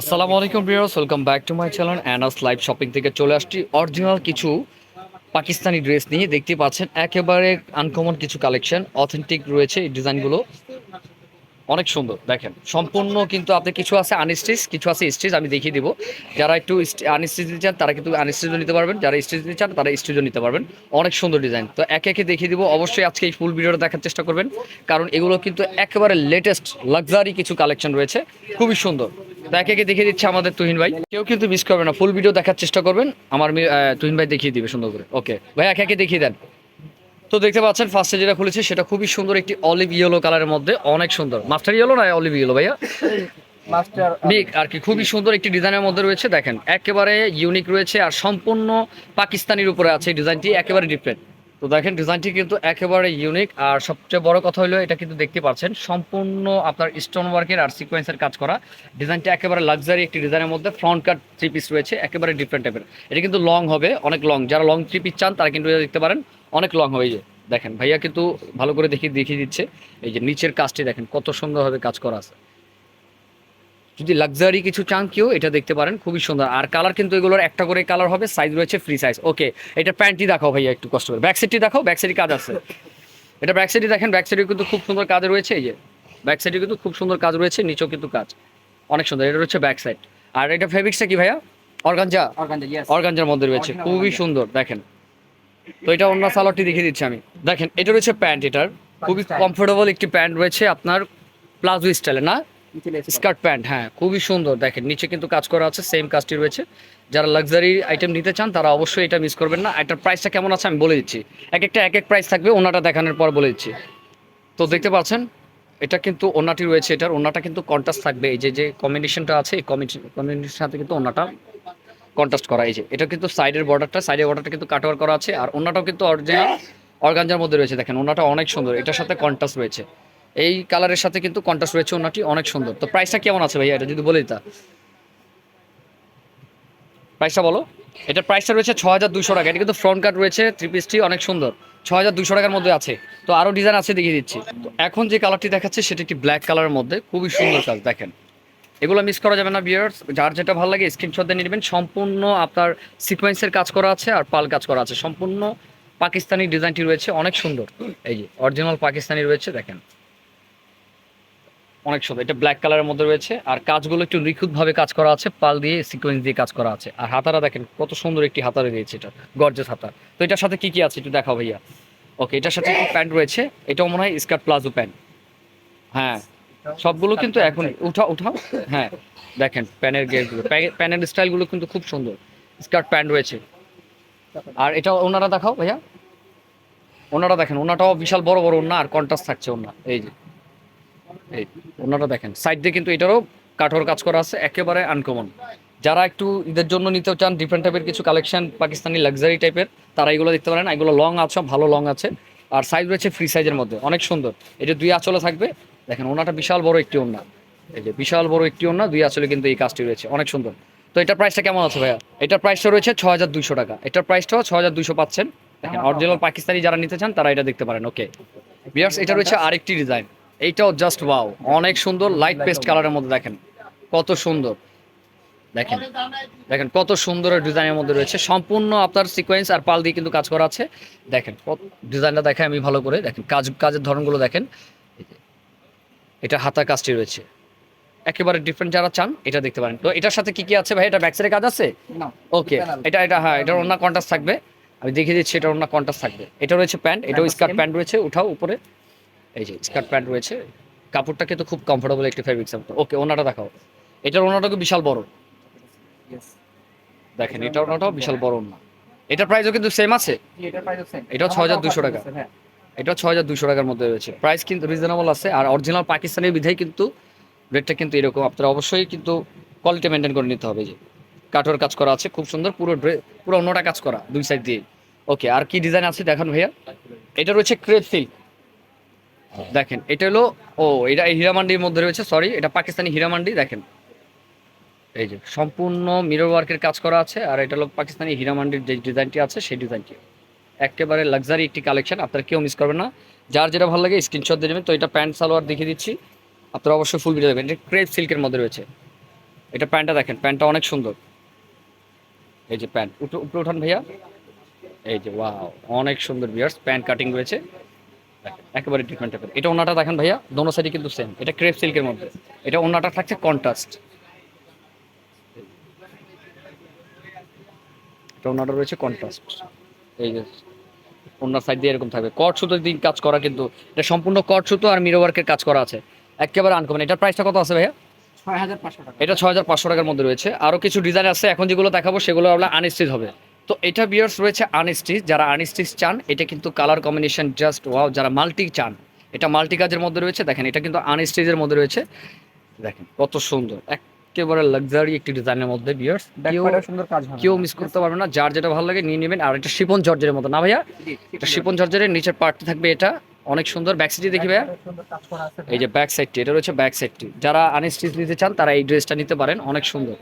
আসসালামু আলাইকুম viewers welcome back to my channel Anas live shopping থেকে চলে আসছি। অরিজিনাল কিছু পাকিস্তানি ড্রেস নিয়ে দেখতে পাচ্ছেন। একেবারে আনকমন কিছু কালেকশন অথেন্টিক রয়েছে এই ডিজাইনগুলো অনেক সুন্দর, দেখেন। সম্পূর্ণ কিন্তু আপনি কিছু আছে আনস্টিচ কিছু আছে স্টিচ আমি দেখিয়ে দিব। যারা একটু আনস্টিচ নিতে চান, তারা কিন্তু আনস্টিচও নিতে পারবেন। যারা স্টিচ নিতে চান, তারা স্টিচও নিতে পারবেন। অনেক সুন্দর ডিজাইন তো একে একে দেখিয়ে দিব। অবশ্যই আজকে এই ফুল ভিডিওটা দেখার চেষ্টা করবেন। কারণ এগুলো কিন্তু একেবারে লেটেস্ট লাক্সারি কিছু কালেকশন রয়েছে। খুবই সুন্দর। তো একে একে দেখিয়ে দিচ্ছে আমাদের তুহিন ভাই। কেউ কিন্তু মিস করবে না। ফুল ভিডিও দেখার চেষ্টা করবেন। আমার তুহিন ভাই দেখিয়ে দিবে সুন্দর করে। ওকে ভাই, একে একে দেখিয়ে দেন। তো দেখতে পাচ্ছেন ফার্স্টে যেটা খুলেছে সেটা খুবই সুন্দর একটি অলিভ ইয়েলো কালারের মধ্যে অনেক সুন্দর। মাস্টার ইয়েলো না অলিভ ইয়েলো ভাইয়া? আর কি খুবই সুন্দর একটি ডিজাইনের মধ্যে রয়েছে দেখেন। একেবারে ইউনিক রয়েছে আর সম্পূর্ণ পাকিস্তানির উপরে আছে এই ডিজাইনটি একেবারে ডিফারেন্ট তো দেখেন, ডিজাইনটি কিন্তু একেবারে ইউনিক আর সবচেয়ে বড় কথা হলো, এটা কিন্তু দেখতে পাচ্ছেন, সম্পূর্ণ আপনার স্টোন ওয়ার্কের আর সিকোয়েন্সের কাজ করা। ডিজাইনটি একেবারে লাক্সারি একটি ডিজাইনের মধ্যে ফ্রন্ট কাট থ্রি পিস রয়েছে, একেবারে ডিফারেন্ট টাইপের এটা কিন্তু লং হবে, অনেক লং যারা লং থ্রি পিস চান, তারা কিন্তু এটা দেখতে পারেন, অনেক লং এই যে দেখেন, ভাইয়া কিন্তু ভালো করে দেখিয়ে দেখিয়ে দিচ্ছে। এই যে নিচের কাজটি দেখেন, কত সুন্দরভাবে কাজ করা আছে। যদি লাক্সারি কিছু চান কেউ এটা দেখতে পারেন খুবই সুন্দর। আর কালার কিন্তু এগুলোর একটা করে কালার হবে সাইজ রয়েছে ফ্রি সাইজ ওকে এটা প্যান্টটি দেখাও ভাইয়া একটু কষ্ট করে। ব্যাক সাইডটি দেখাও ব্যাক সাইডে কাজ আছে। এটা ব্যাক সাইডে দেখেন ব্যাক সাইডে কিন্তু খুব সুন্দর কাজ রয়েছে এই যে। ব্যাক সাইডে কিন্তু খুব সুন্দর কাজ রয়েছে নিচেও কিন্তু কাজ। অনেক সুন্দর এটা হচ্ছে ব্যাক সাইড আর এটা ফেব্রিক্সটা কি ভাইয়া? অর্গানজা। অর্গানজা ইয়েস অর্গানজার মধ্যে রয়েছে খুবই সুন্দর দেখেন। তো এটা অন্য সালোয়ারটি দেখিয়ে দিচ্ছি আমি। দেখেন এটা রয়েছে প্যান্ট এটার। খুবই কমফোর্টেবল একটি প্যান্ট রয়েছে আপনার প্লাজো স্টাইলে না? স্কার্ট প্যান্ট হ্যাঁ খুবই সুন্দর। দেখেন, নিচে কিন্তু কাজ করা আছে সেম কাজটি রয়েছে। যারা লাক্সারি আইটেম নিতে চান, তারা অবশ্যই এটা মিস করবেন না। এটার প্রাইসটা কেমন আছে আমি বলে দিচ্ছি। এক একটা, এক এক প্রাইস থাকবে, ওনাটা দেখানোর পর বলে দিচ্ছি। তো দেখতে পাচ্ছেন, এটা কিন্তু ওনাটি রয়েছে, এটার ওনাটা কিন্তু কন্ট্রাস্ট থাকবে। এই যে যে কম্বিনেশনটা আছে, এই কম্বিনেশনের সাথে কিন্তু ওনাটা কন্ট্রাস্ট করা। এই যে, এটা কিন্তু সাইডের বর্ডারটা সাইডের বর্ডারটা কিন্তু কাটওয়ার করা আছে। আর ওনাটাও কিন্তু অরিজিনাল অর্গানজার মধ্যে রয়েছে। দেখেন, ওনাটা অনেক সুন্দর। এটার সাথে কন্ট্রাস্ট রয়েছে। এই কালারের সাথে কিন্তু কন্ট্রাস্ট রয়েছে ওনাটি, অনেক সুন্দর। তো প্রাইসটা কেমন আছে ভাইয়া? এটা যদি বলে দিতা প্রাইসটা বলো। এটার প্রাইসটা রয়েছে ছ হাজার দুশো টাকা। এটা কিন্তু ফ্রন্ট কাট রয়েছে থ্রি পিসটি অনেক সুন্দর। ছ হাজার দুশো টাকার মধ্যে আছে। তো আরও ডিজাইন আছে দেখিয়ে দিচ্ছি। তো এখন যে কালারটি দেখাচ্ছে, সেটি একটি ব্ল্যাক কালারের মধ্যে। খুবই সুন্দর কাজ দেখেন। এগুলো মিস করা যাবে না বিয়ার্স যার যেটা ভালো লাগে স্ক্রিনশট দিয়ে নেবেন। সম্পূর্ণ আপনার সিকোয়েন্সের কাজ করা আছে আর পাল কাজ করা আছে। সম্পূর্ণ পাকিস্তানি ডিজাইনটি রয়েছে, অনেক সুন্দর। এই যে অরিজিনাল পাকিস্তানি রয়েছে, দেখেন। অনেক সুন্দর। এটা ব্ল্যাক কালারের মধ্যে রয়েছে। আর কাজগুলো একটু নিখুঁতভাবে কাজ করা আছে, পাল দিয়ে সিকোয়েন্স দিয়ে কাজ করা আছে। আর হাতারা দেখেন, কত সুন্দর একটি হাতারে দিয়েছে এটা গর্জেস হাতা। তো এটার সাথে কি কি আছে একটু দেখাও ভাইয়া। ওকে এটার সাথে প্যান্ট রয়েছে, এটাও মনে হয় স্কার্ট প্লাজো প্যান্ট হ্যাঁ সবগুলো কিন্তু এখন, উঠাও উঠাও। হ্যাঁ দেখেন প্যানের গেটগুলো প্যানের স্টাইলগুলো কিন্তু খুব সুন্দর। স্কার্ট প্যান্ট রয়েছে। আর এটা ওনারা দেখাও ভাইয়া। ওনারা দেখেন, ওনাটাও বিশাল বড় বড় ওনা আর কন্ট্রাস্ট থাকছে ওনা এই যে। এই ওনাটা দেখেন সাইড দিয়ে কিন্তু এটারও কাঠোর কাজ করা আছে, একেবারে আনকমন যারা একটু ঈদের জন্য নিতে চান ডিফারেন্ট টাইপের কিছু কালেকশন পাকিস্তানি লাক্সারি টাইপের তারা এগুলো দেখতে পারেন। এগুলো লং আছে, ভালো লং আছে। আর সাইজ রয়েছে ফ্রি সাইজের মধ্যে, অনেক সুন্দর। এটা দুই আঁচলে থাকবে, দেখেন ওনাটা বিশাল বড় একটি ওনা এই যে বিশাল বড় একটি ওনা দুই আঁচলে কিন্তু এই কাজটি রয়েছে, অনেক সুন্দর। তো এটার প্রাইসটা কেমন আছে ভাইয়া? এটার প্রাইসটা রয়েছে ছ হাজার দুইশো টাকা। এটার প্রাইসটাও ছ হাজার দুইশো পাচ্ছেন। দেখেন অরিজিনাল পাকিস্তানি যারা নিতে চান, তারা এটা দেখতে পারেন ওকে বিয়ার্স এটা রয়েছে আরেকটি ডিজাইন এইটাও জাস্ট ওয়াও অনেক সুন্দর লাইট পেস্ট কালারের মধ্যে দেখেন। কত সুন্দর। দেখেন দেখেন কত সুন্দর ডিজাইনের মধ্যে রয়েছে। সম্পূর্ণ আপনার সিকোয়েন্স আর পাল দিয়ে কিন্তু কাজ করা আছে। দেখেন কত ডিজাইনটা দেখে আমি ভালো করে দেখেন কাজ কাজের ধরনগুলো দেখেন। এটা হাতা কাজটি রয়েছে। একেবারে ডিফারেন্ট যারা চান এটা দেখতে পারেন। তো এটার সাথে কি কি আছে ভাই? এটা ব্যাকসাইডে কাজ আছে? না। ওকে এটা এটা হ্যাঁ এটার অন্য কন্টাস থাকবে। আমি দেখিয়ে দিচ্ছি এটার অন্য কন্টাস থাকবে। এটা রয়েছে প্যান্ট এটাও স্কার্ট প্যান্ট রয়েছে উঠাও উপরে। এই যে স্কার্ট প্যান্ট রয়েছে কাপড়টা কিন্তু খুব কমফোর্টেবল একটি ফেব্রিক ওকে ওনাটা দেখাও। এটার ওনাটাকে বিশাল বড়। দেখেন এটা ওনাটাও বিশাল বড় না এটার প্রাইসও কিন্তু সেম আছে। প্রাইস সেম এটাও 6200 টাকা। হ্যাঁ। এটা ছ হাজার দুশো টাকার মধ্যে রয়েছে। প্রাইস কিন্তু রিজনেবল আছে। আর অরিজিনাল পাকিস্তানের বিধায় কিন্তু রেটটা কিন্তু এরকম। আপনারা অবশ্যই কিন্তু কোয়ালিটি মেনটেন করে নিতে হবে। যে কাঠোর কাজ করা আছে খুব সুন্দর। পুরো ড্রে পুরো অন্যটা কাজ করা দুই সাইড দিয়ে। ওকে আর কি ডিজাইন আছে দেখান ভাইয়া? এটা রয়েছে ক্রেপ সিল্ক দেখেন, এটা হলো, ও, এটা হীরামান্ডির মধ্যে রয়েছে সরি এটা পাকিস্তানি হীরামান্ডি, দেখেন। এই যে, সম্পূর্ণ মিরর ওয়ার্কের কাজ করা আছে, আর এটা হলো পাকিস্তানি হীরামান্ডির যে ডিজাইনটি আছে, সেই ডিজাইনটি। একেবারে লাক্সারি একটি কালেকশন আপনারা কেউ মিস করবেন না। যার যেটা ভালো লাগে স্ক্রিনশট দিয়ে নেবেন। তো এটা প্যান্ট, সালোয়ার দেখিয়ে দিচ্ছি। আপনারা অবশ্যই ফুল ভিডিও দেখবেন। এটা ক্রেপ সিল্কের মধ্যে রয়েছে। এটা প্যান্টটা দেখেন, প্যান্টটা অনেক সুন্দর। এই যে প্যান্ট উপরে উঠান ভাইয়া। এই যে ওয়াও অনেক সুন্দর বিয়ার্স প্যান্ট কাটিং রয়েছে। একেবারে ডিফারেন্ট টাইপের এটা ওনাটা দেখেন ভাইয়া দোনো সাইডে কিন্তু সেম এটা ক্রেপ সিল্কের মধ্যে। এটা ওনাটা থাকছে কন্ট্রাস্ট এটা ওনাটা রয়েছে কন্ট্রাস্ট এই যে ওনার সাইড দিয়ে এরকম থাকবে। কট সুতো দিয়ে কাজ করা কিন্তু এটা সম্পূর্ণ কট সুতো আর মিরো ওয়ার্কের কাজ করা আছে। একেবারে আনকমন এটার প্রাইসটা কত আছে ভাইয়া? ছয় হাজার পাঁচশো টাকা। এটা ছয় হাজার পাঁচশো টাকার মধ্যে রয়েছে। আরও কিছু ডিজাইন আছে এখন যেগুলো দেখাবো সেগুলো আমরা আনস্টিচ হবে। তো এটা বিয়ার্স রয়েছে আনস্টিচ যারা আনস্টিচ চান এটা কিন্তু কালার কম্বিনেশন জাস্ট ওয়াও যারা মাল্টি চান এটা মাল্টি কাজের মধ্যে রয়েছে দেখেন এটা কিন্তু আনস্টিচের মধ্যে রয়েছে দেখেন কত সুন্দর একেবারে লাক্সারি একটি ডিজাইনের মধ্যে বিয়ার্স সুন্দর কাজ কেউ মিস করতে পারবে না যার যেটা ভালো লাগে নিয়ে নেবেন আর এটা শিপন জর্জের মতো না ভাইয়া? এটা শিপন জর্জের। নিচের পার্টটি থাকবে এটা অনেক সুন্দর ব্যাক সাইডে দেখি ভাইয়া। এই যে ব্যাক সাইডটি এটা রয়েছে ব্যাক সাইডটি যারা আনস্টিচ নিতে চান তারা এই ড্রেসটা নিতে পারেন অনেক সুন্দর।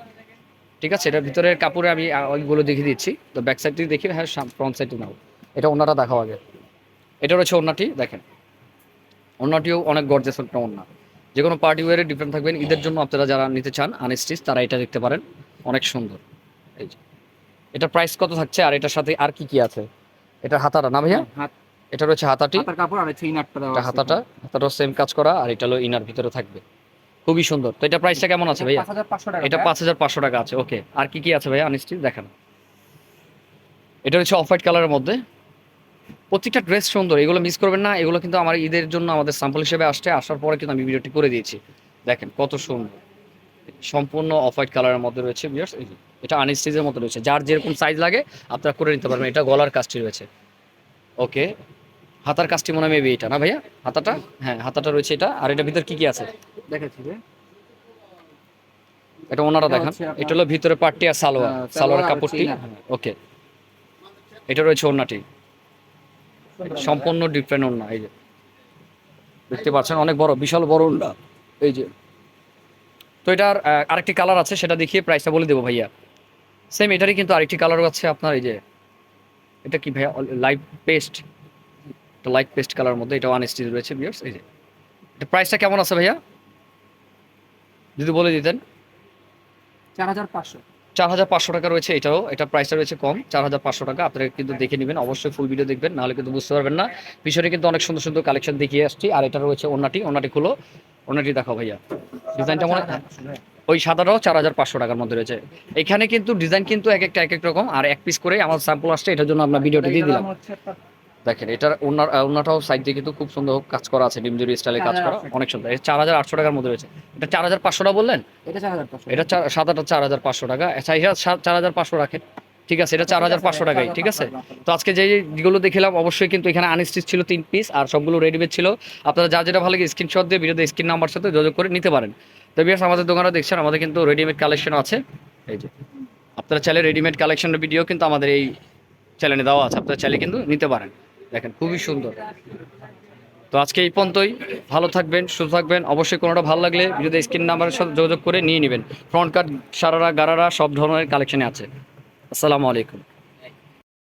ঠিক আছে এটার ভিতরের কাপড়ে আমি ওইগুলো দেখিয়ে দিচ্ছি। তো ব্যাক সাইডটি দেখি হ্যাঁ ফ্রন্ট সাইডটি নাও। এটা ওনাটা দেখাও আগে। এটা রয়েছে ওনাটি দেখেন। ওনাটিও অনেক গর্জেস একটা ওনা যে কোনো পার্টি ওয়ারে ডিফারেন্ট থাকবেন। ঈদের জন্য আপনারা যারা নিতে চান আনস্টিচ তারা এটা দেখতে পারেন। অনেক সুন্দর। এই যে। এটা প্রাইস কত থাকছে? আর এটার সাথে আর কি কি আছে? এটা হাতাটা না ভাইয়া? হাত। এটা রয়েছে হাতাটি। হাতার কাপড় আর ইনারটা হাতাটা। হাতাটাও সেম কাজ করা আর এটা হলো ইনার ভিতরে থাকবে। খুবই সুন্দর। তো এটা প্রাইসটা কেমন আছে ভাইয়া? এটা পাঁচ হাজার পাঁচশো টাকা আছে ওকে আর কি কি আছে ভাইয়া? আনিস্টি দেখেন। এটা হচ্ছে অফ হোয়াইট কালারের মধ্যে। প্রত্যেকটা ড্রেস সুন্দর এগুলো মিস করবেন না। এগুলো কিন্তু আমার ঈদের জন্য আমাদের স্যাম্পল হিসেবে আসছে। আসার পরে কিন্তু আমি ভিডিওটি করে দিয়েছি। দেখেন কত সুন্দর। সম্পূর্ণ অফ হোয়াইট কালারের মধ্যে রয়েছে বিয়ার্স এটা আনস্টিজের মধ্যে রয়েছে। যার যেরকম সাইজ লাগে আপনারা করে নিতে পারবেন। এটা গলার কাজটি রয়েছে। ওকে হাতার কাজটি মনে হয় মেবি এটা না ভাইয়া? হাতাটা? হ্যাঁ হাতাটা রয়েছে এটা। আর এটা ভিতর কি কি আছে? দেখেছি যে। এটা ওনারা দেখান। এটা হলো ভিতরে পাট্টি আর সালোয়ার। হ্যাঁ, সালোয়ার কাপড়টি। ওকে। এটা রয়েছে ওনাটি সম্পূর্ণ ডিফারেন্ট ওনা এই যে। দেখতে পাচ্ছেন অনেক বড় বিশাল বড় ওনা এই যে। তো এটার আরেকটি কালার আছে সেটা দেখিয়ে প্রাইসটা বলে দেবো ভাইয়া। সেম এটারই কিন্তু আরেকটি কালারও আছে আপনার এই যে। এটা কি ভাইয়া? লাইট পেস্ট এটা লাইট পেস্ট কালার মধ্যে এটা ওয়ান স্টিচ রয়েছে বিয়ার্স এই যে এটা প্রাইসটা কেমন আছে ভাইয়া? যদি বলে দিতেন। চার হাজার পাঁচশো। চার হাজার পাঁচশো টাকা রয়েছে এটাও এটা প্রাইসটা রয়েছে কম চার হাজার পাঁচশো টাকা। আপনারা কিন্তু দেখে নেবেন অবশ্যই ফুল ভিডিও দেখবেন নাহলে কিন্তু বুঝতে পারবেন না। পিছনে কিন্তু অনেক সুন্দর সুন্দর কালেকশন দেখিয়ে আসছি আর এটা রয়েছে ওনাটি ওনাটি খুলো। ওনাটি দেখাও ভাইয়া। ডিজাইনটা মনে ওই সাদাটাও চার হাজার পাঁচশো টাকার মধ্যে রয়েছে। এখানে কিন্তু ডিজাইন কিন্তু এক একটা এক এক রকম আর এক পিস করে আমার স্যাম্পল আসছে এটার জন্য আমরা ভিডিওটা দিয়ে দিলাম। দেখেন এটার ওনার ওনাটাও সাইড দিয়ে কিন্তু খুব সুন্দর কাজ করা আছে ডিম ডিমজুরি স্টাইলে কাজ করা অনেক সুন্দর। এটা চার হাজার আটশো টাকার মধ্যে রয়েছে। এটা চার হাজার পাঁচশোটা বললেন? এটা পাঁচশো। এটা চার হাজার পাঁচশো টাকা। আচ্ছা এটা চার হাজার পাঁচশো রাখেন। ঠিক আছে এটা চার হাজার পাঁচশো টাকাই ঠিক আছে? তো আজকে যে যেগুলো দেখিলাম অবশ্যই কিন্তু এখানে আনস্টিচ ছিল তিন পিস আর সবগুলো রেডিমেড ছিল। আপনারা যা যেটা ভালো লাগে স্ক্রিনশট দিয়ে ভিডিওতে স্ক্রিন নাম্বার সাথে যোগাযোগ করে নিতে পারেন। তো বিয়াস আমাদের দোকানে দেখছেন আমাদের কিন্তু রেডিমেড কালেকশন আছে। এই যে আপনারা চাইলে রেডিমেড কালেকশনের ভিডিও কিন্তু আমাদের এই চ্যানেলে দেওয়া আছে আপনারা চাইলে কিন্তু নিতে পারেন। দেখেন, খুবই সুন্দর। তো আজকে এই পর্যন্তই। ভালো থাকবেন, সুস্থ থাকবেন। অবশ্যই কোনোটা ভালো লাগলে যদি স্ক্রিন নাম্বারের সাথে যোগাযোগ করে নিয়ে নেবেন। ফ্রন্ট কার্ড সারারা, গারারা, সব ধরনের কালেকশনে আছে। আসসালামু আলাইকুম।